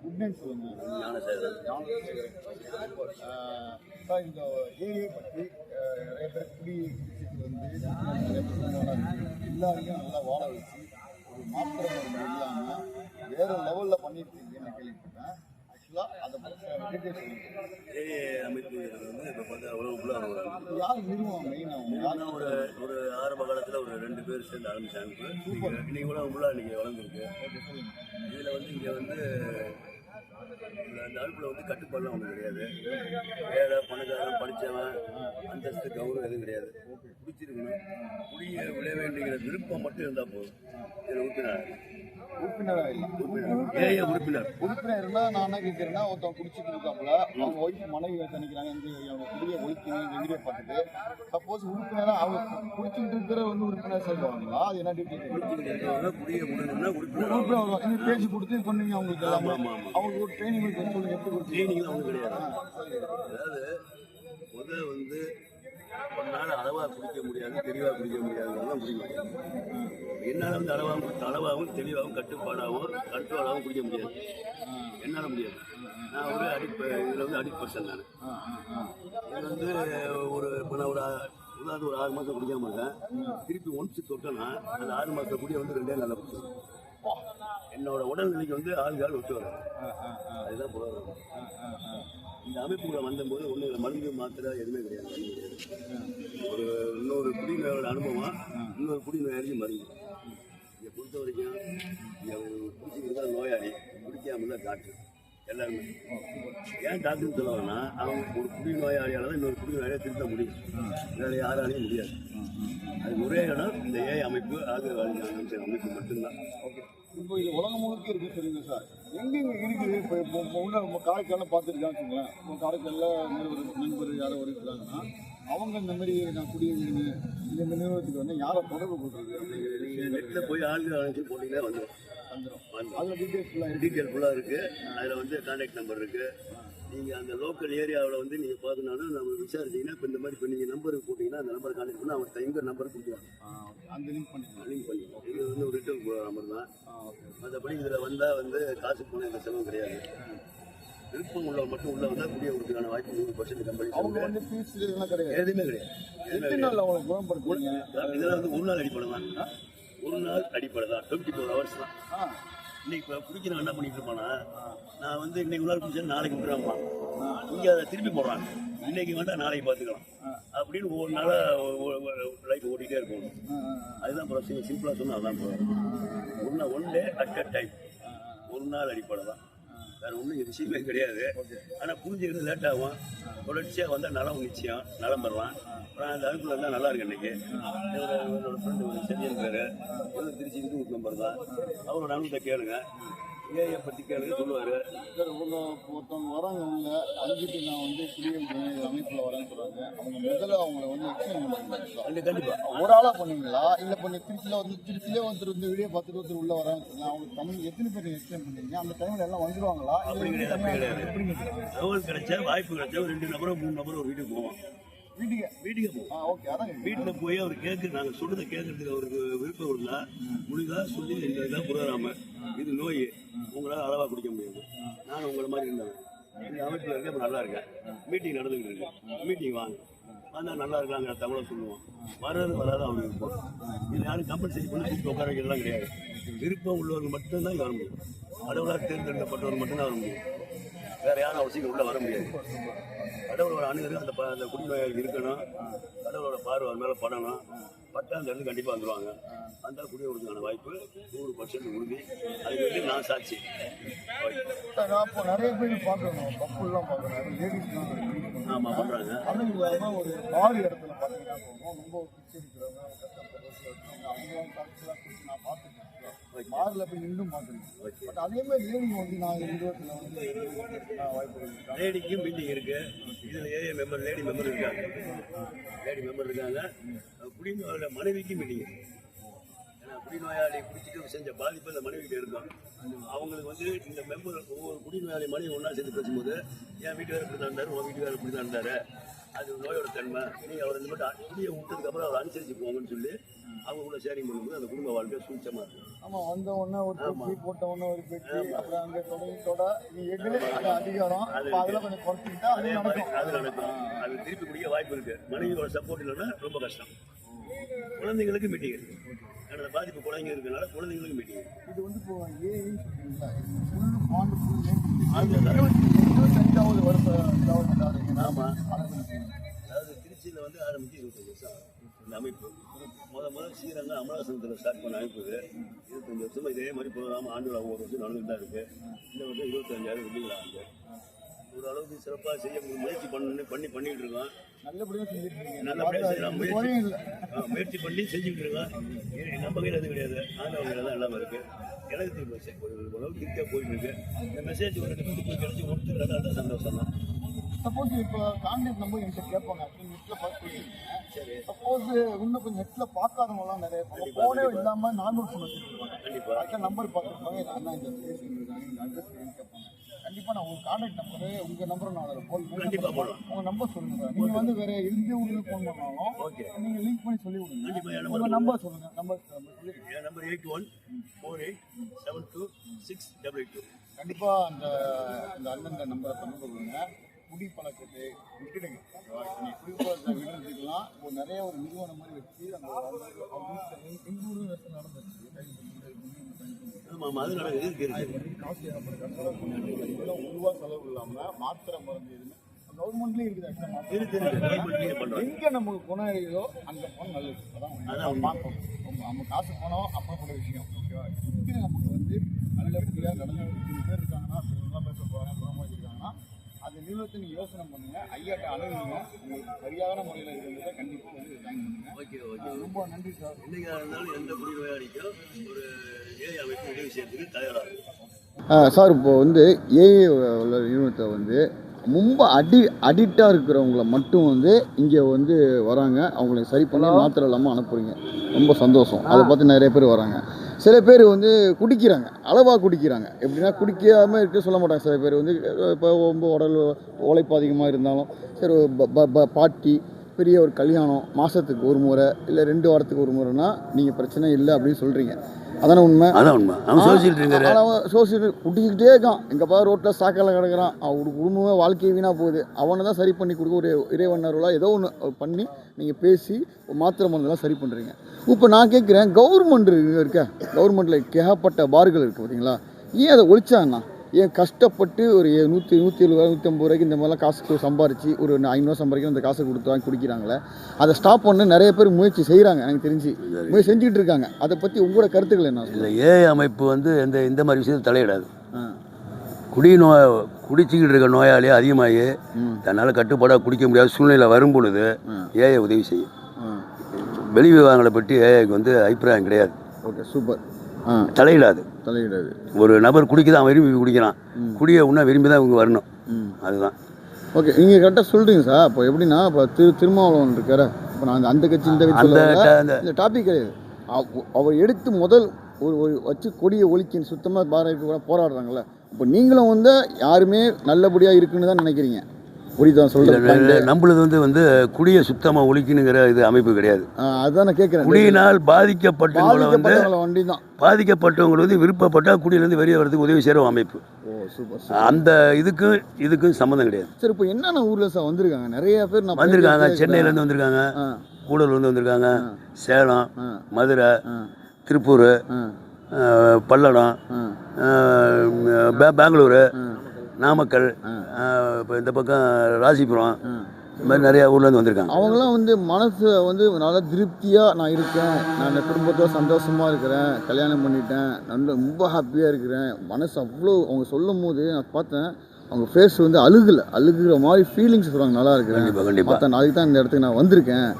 Good night sir இந்த ஏரியை பற்றி நிறைய பேர் குடி வந்து நிறைய எல்லாரையும் நல்லா வாழ வச்சு ஒரு மாற்றம் ஒன்று இல்லாமல் வேறு லெவலில் பண்ணிட்டு இருக்கீங்கன்னு கேள்விப்பட்டேன். ஏஏ அமைப்பு வந்து இப்போ வராங்க இது யார் நிறுவனம் மெயின் அவங்க யார் ஆனால் ஒரு ஒரு ஆரம்ப காலத்தில் ஒரு ரெண்டு பேர் சேர்ந்து ஆரம்பிச்சாங்க இன்னைக்கு கூட உள்ள இன்னைக்கு வளர்ந்துருக்கு. இதில் வந்து இங்கே வந்து அந்த அடுப்பில் வந்து கட்டுப்பாடுலாம் ஒன்றும் கிடையாது. ஏழை பணக்காரன் படித்தவன் அந்தஸ்து கௌரவம் எதுவும் கிடையாது. பிடிச்சிருக்கணும். குடிய விழ வேண்டிய விருப்பம் மட்டும் இருந்தால் போதும். இதில் உறுப்பினர். உறுப்பினராக இல்லை. உறுப்பினர். உறுப்பினர். உறுப்பினர். இருந்தால் நான் என்ன கேட்குறேன்னா ஒருத்தன் குடிச்சிட்டு இருக்காப்புல அவங்க ஒய்ஃப் மனைவி தணிக்கிறாங்க இந்த அவங்க குடியை இந்த வீடியோ பார்த்துட்டு. சப்போஸ் உறுப்பினராக அவங்க குடிச்சிட்டு இருக்கிற வந்து உறுப்பினர் சொல்லுவாங்களா? அது என்ன டீட்டெயில் இருக்கிறவங்க குடிய விடணும்னா உறுப்பினர். உறுப்பினர் வருவாங்க. இந்த பேஜ் கொடுத்து பண்ணீங்க அவங்களுக்கு எல்லாமே. ஆமா, ஆமா. ட்ரைனிங் ட்ரைனிங்லாம் ஒன்றும் கிடையாது. அதாவது முதல் வந்து ஒரு அளவாக குடிக்க முடியாது தெளிவாக குடிக்க முடியாதுலாம் குடிக்க முடியாது என்னால் வந்து அளவாகவும் அளவாகவும் தெளிவாகவும் கட்டுப்பாடாகவும் கண்ட்ரோலாகவும் குடிக்க முடியாது. என்னால் முடியாது. நான் ஒரு அடிப்ப இதில் வந்து அடிப் பர்சன் நான். ஆ இது வந்து ஒரு இப்போ நான் ஒரு ஆ- ஒரு ஆறு மாதம் குடிக்காம இருக்கேன் திருப்பி ஒன்ஸ் தொட்டேன்னா அந்த ஆறு மாதம் குடிய வந்து ரெண்டே நல்லா குடிச்சிடும் என்னோட உடல்நிலைக்கு வந்து ஆள்கால் ஒத்து வராது. இந்த அமைப்புக்குள்ள வந்தபோது ஒன்றும் இல்லை மருந்து மாத்திரை எதுவுமே கிடையாது. ஒரு இன்னொரு குடிநோயோட அனுபவம் இன்னொரு குடிநோயாளியும் மருந்து. இதை பொறுத்த வரைக்கும் பிடிச்சிருந்தா தான் நோயாளி பிடிக்காம தான் டாக்டர் எல்லாருமே. ஏன் டாக்டர்னு சொல்லுவாங்கன்னா அவங்க ஒரு குடிநோயாளியால் தான் இன்னொரு குடிநோயாளியை திருத்த முடியும். வேற யாராலையும் முடியாது. அது ஒரே இடம் இந்த ஏ அமைப்பு ஆதரவாளி அமைப்பு மட்டும்தான். ஓகே இப்போ இது உலகம் முழுக்க இருக்கு சரிங்க சார்? எங்கெங்க இருக்குது இப்போ இப்போ உள்ள நம்ம காரைக்காலில் பார்த்துருக்கான்னு வச்சுக்கோங்களேன். இப்போ காரைக்காலில் நிறுவனம் நண்பர் யாரோ இருக்கிறாங்கன்னா அவங்க இந்த மாதிரி நான் குடியிருந்தீங்க இந்த இந்த நிறுவனத்துக்கு வந்து யாரை தொடர்பு கொள்றது நீங்கள் நெட்டில் போய் ஆளுங்க அழைச்சி போனீங்கன்னா வந்துடும் வந்துடும் அதில் டீட்டெயில்ஸ் ஃபுல்லாக டீட்டெயில் ஃபுல்லாக இருக்குது அதில் வந்து கான்டாக்ட் நம்பர் இருக்குது நீங்கள் அந்த லோக்கல் ஏரியாவில் வந்து நீங்கள் பார்த்தீங்கன்னா நம்ம விசாரிச்சீங்கன்னா இப்போ இந்த மாதிரி இப்போ நீங்கள் நம்பருக்கு போட்டிங்கன்னா அந்த நம்பர் கான்டாக்ட் பண்ணி அவர்கிட்ட எங்கள் நம்பர் கொடுத்துருவாங்க. ஆ, okay. அந்த லிங்க் பண்ணிக்கலாம். லிங்க் பண்ணி இது வந்து ஒரு ரிட்டர்ன் நம்பர் தான். மற்றபடி இதில் வந்தால் வந்து காசு போன இந்த செலவு கிடையாது. விருப்பம் உள்ளவங்க மட்டும் உள்ள வந்தால் குடிய கொடுக்கறதுக்கான வாய்ப்பு நூறு பர்சன்ட் கம்பெனி அவங்க வந்து ஃபீஸ் இதெல்லாம் கிடையாது. எதுவுமே கிடையாது. எத்தனை நாள் அவங்களை குணப்படுத்துவீங்க இதெல்லாம் வந்து ஒரு நாள் அடிப்படை தான் ஒரு நாள் அடிப்படை தான் டுவெண்ட்டி ஃபோர் ஹவர்ஸ் தான் இன்னைக்கு இப்போ குடிக்கிறவன் என்ன பண்ணிட்டு இருப்பானா? நான் வந்து இன்னைக்கு ஒரு நாள் நாளைக்கு விட்டுறாம்மா இங்கே அதை திருப்பி போடுறாங்க. இன்னைக்கு வேண்டாம் நாளைக்கு பார்த்துக்கலாம். அப்படின்னு ஒவ்வொரு நாளாக லைஃப் ஓடிட்டே இருக்கும். அதுதான் ப்ரொசீஜர் சிம்பிளாக சொன்னால் அதான் ஒன்று one one day at a time ஒரு நாள் அடிப்படை தான் வேற ஒன்றும் விஷயமே கிடையாது. ஆனால் புரிஞ்சுக்கிறது லேட் ஆகும். தொடர்ச்சியாக வந்தால் நலம் நிச்சயம். நலம் பெறலாம் அப்புறம் அந்த அமைப்பில் இருந்தால் நல்லா இருக்கு இன்னைக்கு. இவரோட ஃப்ரெண்டு செஞ்சன் பேர் திருச்சி இந்து நம்பர் தான் அவரோட அனுபவத்தை கேளுங்க. ஏஐ பற்றி கேளுங்க சொல்லுவார். சார் ஒருத்தவங்க வராங்க உள்ள அஞ்சுட்டு நான் வந்து குடியிருக்கேன் அமைப்பில் வரேன்னு சொல்றாங்க. அவங்க முதல்ல அவங்கள வந்து எக்ஸ்பிளைன் பண்ணுவாங்க கண்டிப்பாக ஒரு ஆளா பண்ணுவீங்களா? இல்ல பண்ணி திருச்சியில வந்து திருச்சியிலே ஒருத்தர் வந்து வீடியோ பார்த்துட்டு ஒருத்தர் உள்ள வரான்னு சொன்னா அவங்களுக்கு தமிழ் எத்தனை பேர் எக்ஸ்பிளைன் பண்ணீங்க? அந்த டைம்ல எல்லாம் வந்துருவாங்களா? அப்படி கிடையாது? தகவல் கிடைச்சா வாய்ப்பு கிடைச்சா ஒரு ரெண்டு நபரோ மூணு நபரோ ஒரு வீட்டுக்கு போவோம் வீட்டுக்கு வீட்டுக்கு போவோம் ஆ ஓகே அதான் வீட்டில் போய் அவர் கேட்க நாங்கள் சொல்றதை கேட்கறதுக்கு அவருக்கு விருப்பம் இருந்தா முடிதா சொல்லி இந்த இதான் புரோகிராம இது நோய். உங்களால் அளவாக குடிக்க முடியாது. நான் உங்களை மாதிரி இருந்தேன். இந்த அமைப்பில் இருக்க இப்ப நல்லா இருக்கேன். மீட்டிங் நடந்துகிட்டு இருக்கு. மீட்டிங் வாங்க. வந்தால் நல்லா இருக்காங்கிற தகவலை சொல்லுவோம். வர்றது வராது அவங்க விருப்பம் இது யாரும் கம்பல்சரி பண்ணி கூப்பிட்டு உட்கார வைக்கிறதுலாம் கிடையாது. விருப்பம் உள்ளவர்கள் மட்டும்தான் இங்க வர முடியும். கடவுளாக தேர்ந்தெடுக்கப்பட்டவர் மட்டும்தான் வர முடியும். வேற யாரும் அவசியம் உள்ள வர முடியாது. கடவுளோட அணுகிறது அந்த அந்த குடிநோயாளி இருக்கணும். கடவுளோட பார்வை அது மேலே படணும். பட்டா அந்த இடத்துக்கு கண்டிப்பாக வந்துருவாங்க அந்த குடியோடுறதுக்கான வாய்ப்பு நூறு பர்சன்ட் உறுதி. அதுக்கு வந்து நான் சாட்சி. நான் நிறைய பேர் பார்க்குறோம். கப்புலாம் பார்க்குறேன் லேடிஸ்லாம் ஆமாம் பண்ணுறாங்க இல்லாமல் ஒரு பால் இடத்துல பார்த்தீங்கன்னா ரொம்ப கரெக்டாக கொடுத்து நான் பார்த்துருக்கேன். பாரில் போய் நின்றும் பார்த்துருக்கேன் பட் அதே மாதிரி லேடிங்க வந்து நான் இருபத்தில் வந்து இருக்கா? லேடிக்கும் மீட்டிங் இருக்கு. இதில் ஏஏ மெம்பர் லேடி மெம்பர் இருக்காங்க. லேடி மெம்பர் இருக்காங்க. குடிநோயோட மனைவிக்கும் மீட்டிங் ஏன்னா குடிநோயாளி குடிச்சிட்டு செஞ்ச பாதிப்பு அந்த மனைவிக்கு இருக்கும் அவங்களுக்கு வந்து இந்த மெம்பர் ஒவ்வொரு குடிநோயாளி மனைவி ஒன்றா சேர்ந்து பேசும்போது என் வீட்டுக்காரர் இப்படி தான் இருந்தார்? உன் வீட்டுக்காரர் இப்படி தான் இருந்தார்? அது நோயோட தன்மை. நீங்கள் அவர் இந்த மட்டும் குடியை விட்டதுக்கப்புறம் அவர் அனுசரித்து போங்கன்னு சொல்லி அவங்க கூட ஷேரிங் பண்ணும்போது அந்த குடும்ப வாழ்க்கை சூழ்ச்சமாக இருக்கும் ஆமா வந்த உடனே ஒரு பெட்டி போட்ட உடனே ஒரு பெட்டி அப்புறம் அங்க தொடங்கி தொட நீ எதுல அது அதிகாரம் அதுல கொஞ்சம் குறைச்சிக்கிட்டா அது நடக்கும். அது நடக்கும். அது திருப்பி குடிக்க வாய்ப்பு இருக்கு. மனைவியோட சப்போர்ட் இல்லைன்னா ரொம்ப கஷ்டம். குழந்தைங்களுக்கு மீட்டிங் அந்த பாதிப்பு குழந்தைங்க இருக்கனால குழந்தைங்களுக்கு மீட்டிங் இது வந்து இப்போ ஏஐன்னு சொல்றீங்களா? ஃபுல் பாண்ட் ஃபுல் இருபத்தஞ்சாவது வருஷம் இதாவது ஆமா. ஆரம்பிச்சு அதாவது திருச்சியில் வந்து ஆரம்பிச்சு இருபத்தஞ்சு வருஷம். இந்த அமைப்பு. முத முத ஸ்ரீரங்க அமலாசனத்தில் ஸ்டார்ட் பண்ண அமைப்பு இது. இருபத்தஞ்சு வருஷமா இதே மாதிரி ப்ரோக்ராம் ஆண்டு ஒவ்வொரு வருஷம் நடந்துட்டு தான் இருக்கு. இந்த வருஷம் இருபத்தஞ்சாயிரம் வெள்ளிங்களா வந்து ஓரளவுக்கு சிறப்பாக செய்ய முயற்சி பண்ணி பண்ணி பண்ணிட்டு இருக்கோம். நல்லபடியாக செய்யலாம். முயற்சி முயற்சி பண்ணி செஞ்சுக்கிட்டு இருக்கோம். நம்ம கையில் எதுவும் கிடையாது. ஆண்டவங்க கையில் தான் எல்லாமே இருக்கு. எனக்கு மெசேஜ் ஒரு அளவுக்கு திருப்தியாக போயிட்டு இருக்கு. இந்த மெசேஜ் ஒரு கிடைச்சி ஒருத்தர் சந்தோஷம் தான் சப்போஸ் இப்போ கான்டாக்ட் நம்பர் என்கிட்ட கேட்பாங்க. ஆக்சுவலி நெட்டில் பார்த்து சரி. சப்போஸ் இன்னும் கொஞ்சம் நெட்டில் பார்க்காதவங்கலாம் நிறைய ஃபோனே இல்லாமல் நார்மல் ஃபோன் வச்சுருப்பாங்க அடுத்த நம்பர் பார்த்துருப்பாங்க. அண்ணா இந்த பிளேஸ் அட்ரஸ் கேட்பாங்க. கண்டிப்பாக நான் உங்கள் கான்டாக்ட் நம்பரு உங்கள் நம்பரை நான் அதில் ஃபோன் கண்டிப்பா போடலாம். உங்கள் நம்பர் சொல்லுங்கள் நீங்கள் வந்து வேறு எந்த ஊருக்கு ஃபோன் பண்ணாலும் ஓகே. நீங்கள் லிங்க் பண்ணி சொல்லி விடுங்க. உங்கள் நம்பர் சொல்லுங்கள் நம்பர் என் number eight one four eight seven two six double eight two கண்டிப்பாக அந்த அந்த அண்ணன் நம்பரை தொடர்பு கொள்ளுங்க குடி பழக்கத்தை விட்டுடுங்க. ஓகேவா? நீ குடி பழக்கத்தை விடுறதுக்கெல்லாம் இப்போ நிறைய ஒரு நிறுவனம் மாதிரி வச்சு அந்த அவங்க- அவங்க வீட்டுல எங்க ஊர்ல வேற நடந்துச்சு. ஒரு ரூபா செலவு இல்லாம மாத்திரை மருந்து எதுவுமே கவர்மெண்ட்லேயும் இருக்குது எங்க நமக்கு குணம் இருக்குதோ அங்க போன நல்லது. அதான் பார்க்கணும் நம்ம காசு போனோம் அப்புறப்பட்ட விஷயம் ஓகேவா இங்கே நமக்கு வந்து நல்லபடியாக நடந்து பேர் இருக்காங்கன்னா பேச போகிறாங்க குணமாக வச்சிருக்காங்கன்னா அந்த நிறுவனத்தை நீங்கள் யோசனை பண்ணுங்க. ஐயாட்ட அணுகுங்க. உங்களுக்கு சரியான முறையில் இருக்கிறத கண்டிப்பாக வந்து ஜாயின் பண்ணுங்க. Okay okay. அஹ் ரொம்ப நன்றி சார் என்னைக்கா இருந்தாலும் எந்த குடி நோயாளிக்கும் ஒரு ஏஐ அமைப்பு உதவி செய்யறதுக்கு தயாராக சார் இப்போ வந்து ஏஏ உள்ள நிறுவனத்தை வந்து ரொம்ப அடி அடிக்டாக இருக்கிறவங்கள மட்டும் வந்து இங்கே வந்து வராங்க. அவங்களுக்கு சரி பண்ணி மாத்திரை இல்லாமல் அனுப்புறீங்க. ரொம்ப சந்தோஷம். அதை பார்த்து நிறைய பேர் வராங்க. சில பேர் வந்து குடிக்கிறாங்க அளவாக குடிக்கிறாங்க. எப்படின்னா குடிக்காமல் இருக்க சொல்ல மாட்டாங்க. சில பேர் வந்து இப்போ ரொம்ப உடல் உழைப்பு அதிகமாக இருந்தாலும் சரி ப- ப- ப- பாட்டி பெரிய ஒரு கல்யாணம் மாதத்துக்கு ஒரு முறை இல்லை ரெண்டு வாரத்துக்கு ஒரு முறைனா நீங்கள் பிரச்சனை இல்லை அப்படின்னு சொல்கிறீங்க அதானே உண்மை? அதான் உண்மை. அவன் சோசியல் ட்ரிங்கர் அவன் சோசியல் குடிக்கிட்டே இருக்கான். எங்கள் பா ரோட்டில் சாக்கால கிடக்குறான். அவன் குடும்பமே வாழ்க்கை வீணாக போகுது. அவனை தான் சரி பண்ணி கொடுக்க ஒரு இறைவனர்களா ஏதோ ஒன்று பண்ணி நீங்கள் பேசி மாத்திரை மருந்தெல்லாம் சரி பண்ணுறீங்க இப்போ நான் கேட்குறேன் கவர்மெண்ட் இருக்க கவர்மெண்ட்டில் ஏகப்பட்ட பார்கள் இருக்குது பார்த்தீங்களா ஏன் அதை ஒழிச்சாங்கண்ணா ஏன் கஷ்டப்பட்டு ஒரு ஏ- நூற்றி நூற்றி எழுபது ரூபா நூற்றி ஐம்பது ரூபாய்க்கு இந்த மாதிரிலாம் காசு சம்பாரிச்சு ஒரு ஐநூறுவா சம்பாதிக்க அந்த காசை கொடுத்து வாங்கி குடிக்கிறாங்களே அதை ஸ்டாப் பண்ண நிறைய பேர் முயற்சி செய்கிறாங்க எனக்கு தெரிஞ்சு. முயற்சி செஞ்சுட்டு இருக்காங்க. அதை பற்றி உங்களோட கருத்துக்கள் என்ன? இந்த ஏஐ அமைப்பு வந்து இந்த இந்த மாதிரி விஷயத்தில் தலையிடாது. குடி நோய் குடிச்சிக்கிட்டு இருக்க நோயாளி அதிகமாகி. தன்னால் கட்டுப்பாடாக குடிக்க முடியாத சூழ்நிலை வரும் பொழுது. ஏஐ உதவி செய்யும். வெளி விவகாரங்களை பற்றி ஏஐக்கு வந்து அபிப்பிராயம் கிடையாது. Okay super. தலையிடாது. தலையிடாது. ஒரு நபர் குடிக்க தான் விரும்பி குடிக்கிறான். குடிய உன்ன விரும்பி தான் இவங்க வரணும். அதுதான். ஓகே நீங்கள் கரெக்டாக சொல்கிறீங்க சார். இப்போ எப்படின்னா இப்போ திரு திருமாவளவன் இருக்காரு. இப்போ நான் அந்த- கட்சி இந்த கட்சி இந்த டாபிக் கிடையாது. அவ- அவர் எடுத்து முதல் ஒரு ஒரு வச்சு கொடியை ஒழிக்க சுத்தமாக பாரதிக்கு கூட போராடுறாங்கல்ல. இப்போ நீங்களும் வந்து யாருமே நல்லபடியாக இருக்குன்னு தான் நினைக்கிறீங்க. புரியுதா நம்மளுது வந்து வந்து குடியை சுத்தமாக ஒழிக்கணுங்கிற இது அமைப்பு கிடையாது. அதுதான் நான் கேட்குறேன் குடியினால் பாதிக்கப்பட்டவங்களை வந்து பாதிக்கப்பட்டவங்கள வண்டி தான் பாதிக்கப்பட்டவங்க வந்து விருப்பப்பட்டால் குடியிலேருந்து வெளியே வரதுக்கு உதவி செய்கிற அமைப்பு. அந்த இதுக்கும் இதுக்கும் சம்மந்தம் கிடையாது. சரி இப்போ என்னென்ன ஊரில் சார் வந்திருக்காங்க? நிறைய பேர் நான் வந்திருக்காங்க. சென்னையிலேருந்து வந்திருக்காங்க. கூடலூர்லேருந்து வந்திருக்காங்க. சேலம் மதுரை திருப்பூர் பல்லடம் பெங்களூரு நாமக்கல். இப்போ இந்த பக்கம் ராசிபுரம் இந்த மாதிரி நிறைய ஊர்லேருந்து வந்திருக்காங்க. அவங்களாம் வந்து மனசு வந்து நல்லா திருப்தியாக நான் இருக்கேன். நான் என் குடும்பத்தோட சந்தோஷமாக இருக்கிறேன். கல்யாணம் பண்ணிட்டேன். நல்ல ரொம்ப ஹாப்பியாக இருக்கிறேன். மனசு அவ்வளோ அவங்க சொல்லும் போது நான் பார்த்தேன் அவங்க ஃபேஸ் வந்து அழுகலை. அழுகுற மாதிரி ஃபீலிங்ஸ் சொல்கிறாங்க நல்லா இருக்கிறேன் கண்டிப்பாக கண்டிப்பாக நாளைக்கு தான் இந்த இடத்துக்கு நான் வந்திருக்கேன்.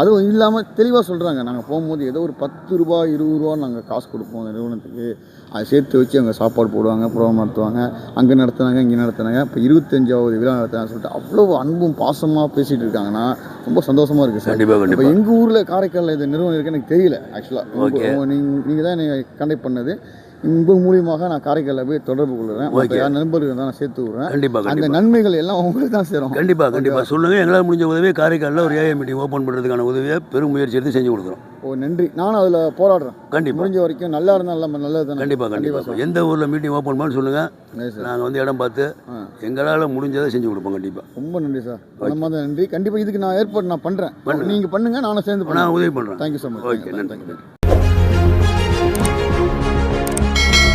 அதுவும் இல்லாமல் தெளிவாக சொல்கிறாங்க நாங்கள் போகும்போது ஏதோ ஒரு பத்து ரூபா இருபது ரூபா நாங்கள் காசு கொடுப்போம் அந்த நிறுவனத்துக்கு. அதை சேர்த்து வச்சு அவங்க சாப்பாடு போடுவாங்க ப்ரோக்ராம் நடத்துவாங்க. அங்கே நடத்துனாங்க இங்கே நடத்துனாங்க. இப்போ இருபத்தஞ்சாவது விழா நடத்துனாங்க சொல்லிட்டு அவ்வளோ அன்பும் பாசமாக பேசிகிட்டு இருக்காங்கன்னா ரொம்ப சந்தோஷமாக இருக்குது சார். கண்டிப்பாக இப்போ எங்கள் ஊரில் காரைக்காலில் இந்த நிறுவனம் இருக்குது எனக்கு தெரியல ஆக்சுவலாக. நீங்கள் நீங்கள் தான் என்னை கண்டக்ட் பண்ணது. உங்கள் மூலியமாக நான் காரைக்காலில் போய் தொடர்பு கொள்கிறேன். யார் நண்பர்கள் தான் நான் சேர்த்து விடுறேன். கண்டிப்பாக அந்த நன்மைகள் எல்லாம் உங்களுக்கு தான் சேரும். கண்டிப்பாக கண்டிப்பாக சொல்லுங்கள் எங்களால் முடிஞ்ச உதவியை காரைக்காலில் ஒரு ஏஐ மீட்டிங் ஓப்பன் பண்ணுறதுக்கான உதவியை பெரும் முயற்சி எடுத்து செஞ்சு கொடுக்குறோம். ஓ நன்றி. நானும் அதில் போராடுறேன். கண்டிப்பாக முடிஞ்ச வரைக்கும் நல்லா இருந்தால் நம்ம நல்லது தானே கண்டிப்பாக கண்டிப்பாக எந்த ஊரில் மீட்டிங் ஓப்பன் பண்ணு சொல்லுங்கள் நாங்கள் வந்து இடம் பார்த்து. எங்களால் முடிஞ்சதை செஞ்சு கொடுப்போம் கண்டிப்பாக ரொம்ப நன்றி சார். மனமார்ந்த நன்றி. கண்டிப்பாக இதுக்கு நான் ஏற்பாடு நான் பண்ணுறேன் நீங்கள் பண்ணுங்கள் நானும் சேர்ந்து நான் உதவி பண்ணுறேன் தேங்க்யூ ஸோ மச் ஓகே நன்றி.